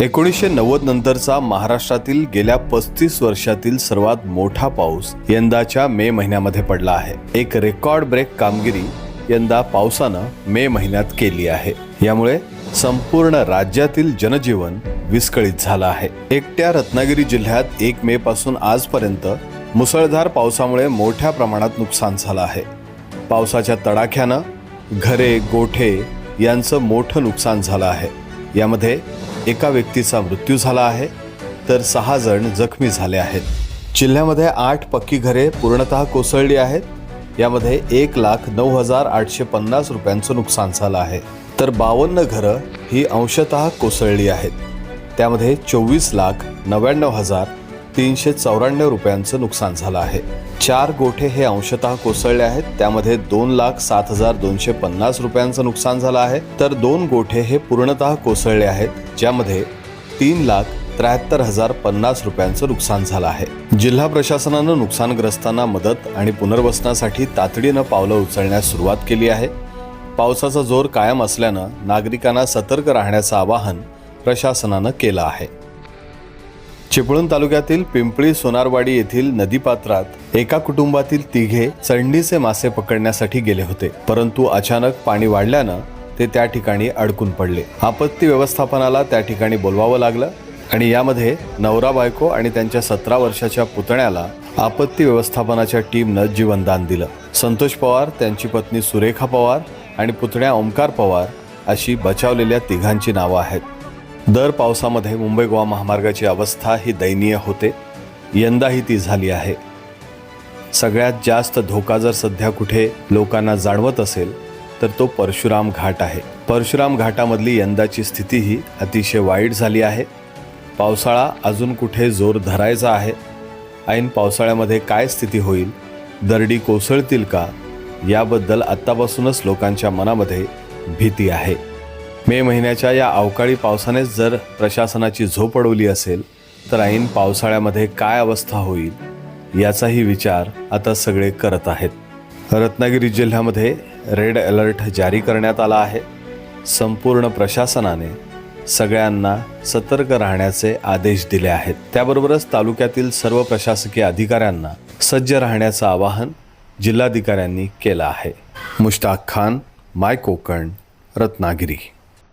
एकोणीसशे नव्वद नंतरचा महाराष्ट्रातील गेल्या पस्तीस वर्षातील सर्वात मोठा पाऊस यंदाच्या मे महिन्यामध्ये पडला आहे. एक रेकॉर्ड ब्रेक कामगिरी यंदा पावसानं मे महिन्यात केली आहे. यामुळे संपूर्ण राज्यातील जनजीवन विस्कळीत झालं आहे. एकट्या रत्नागिरी जिल्ह्यात एक मे पासून आजपर्यंत मुसळधार पावसामुळे मोठ्या प्रमाणात नुकसान झालं आहे. पावसाच्या तडाख्यानं घरे गोठे यांचं मोठं नुकसान झालं आहे. यामध्ये एका व्यक्तीचा मृत्यू झाला आहे तर सहा जण जखमी झाले आहेत. जिल्ह्यामध्ये आठ पक्की घरे पूर्णतः कोसळली आहेत. यामध्ये एक लाख नऊ हजार आठशे पन्नास रुपयांचं नुकसान झालं आहे. तर बावन्न घरं ही अंशतः कोसळली आहेत. त्यामध्ये चोवीस लाख नव्याण्णव हजार तीनशे चौऱ्याण्णव रुपयांचं नुकसान झालं आहे. चार गोठे हे अंशतः कोसळले आहेत. त्यामध्ये दोन लाख सात हजार दोनशे पन्नास रुपयांचं नुकसान झालं आहे. तर दोन गोठे हे पूर्णतः कोसळले आहेत ज्यामध्ये तीन लाख त्र्याहत्तर हजार पन्नास रुपयांचं नुकसान झालं आहे. जिल्हा प्रशासनानं नुकसानग्रस्तांना मदत आणि पुनर्वसनासाठी तातडीनं पावलं उचलण्यास सुरुवात केली आहे. पावसाचा जोर कायम असल्यानं नागरिकांना सतर्क राहण्याचं आवाहन प्रशासनानं केलं आहे. चिपळूण तालुक्यातील पिंपळी सोनारवाडी येथील नदीपात्रात एका कुटुंबातील तिघे चंडीचे मासे पकडण्यासाठी गेले होते. परंतु अचानक पाणी वाढल्यानं ते त्या ठिकाणी अडकून पडले. आपत्ती व्यवस्थापनाला त्या ठिकाणी बोलवावं लागलं आणि यामध्ये नवरा बायको आणि त्यांच्या सतरा वर्षाच्या पुतण्याला आपत्ती व्यवस्थापनाच्या टीमनं जीवनदान दिलं. संतोष पवार त्यांची पत्नी सुरेखा पवार आणि पुतण्या ओंकार पवार अशी बचावलेल्या तिघांची नावं आहेत. दर पावसामध्ये मुंबई गोवा महामार्गाची अवस्था ही दयनीय होते. यंदाही ती झाली आहे. सगळ्यात जास्त धोका जर सध्या कुठे लोकांना जाणवत असेल तर तो परशुराम घाट आहे. परशुराम घाटामधली यंदाची स्थितीही अतिशय वाईट झाली आहे. पावसाळा अजून कुठे जोर धरायचा आहे? ऐन पावसाळ्यामध्ये काय स्थिती होईल? दरडी कोसळतील का? याबद्दल आत्तापासूनच लोकांच्या मनामध्ये भीती आहे. मे महिन्याच्या या अवकाळी पावसानेच जर प्रशासनाची झोप अडवली असेल तर ऐन पावसाळ्यामध्ये काय अवस्था होईल याचाही विचार आता सगळे करत आहेत. रत्नागिरी जिल्ह्यामध्ये रेड अलर्ट जारी करण्यात आला आहे. संपूर्ण प्रशासनाने सगळ्यांना सतर्क राहण्याचे आदेश दिले आहेत. त्याबरोबरच तालुक्यातील सर्व प्रशासकीय अधिकाऱ्यांना सज्ज राहण्याचं आवाहन जिल्हाधिकाऱ्यांनी केलं आहे. मुश्ताक खान माय कोकण रत्नागिरी.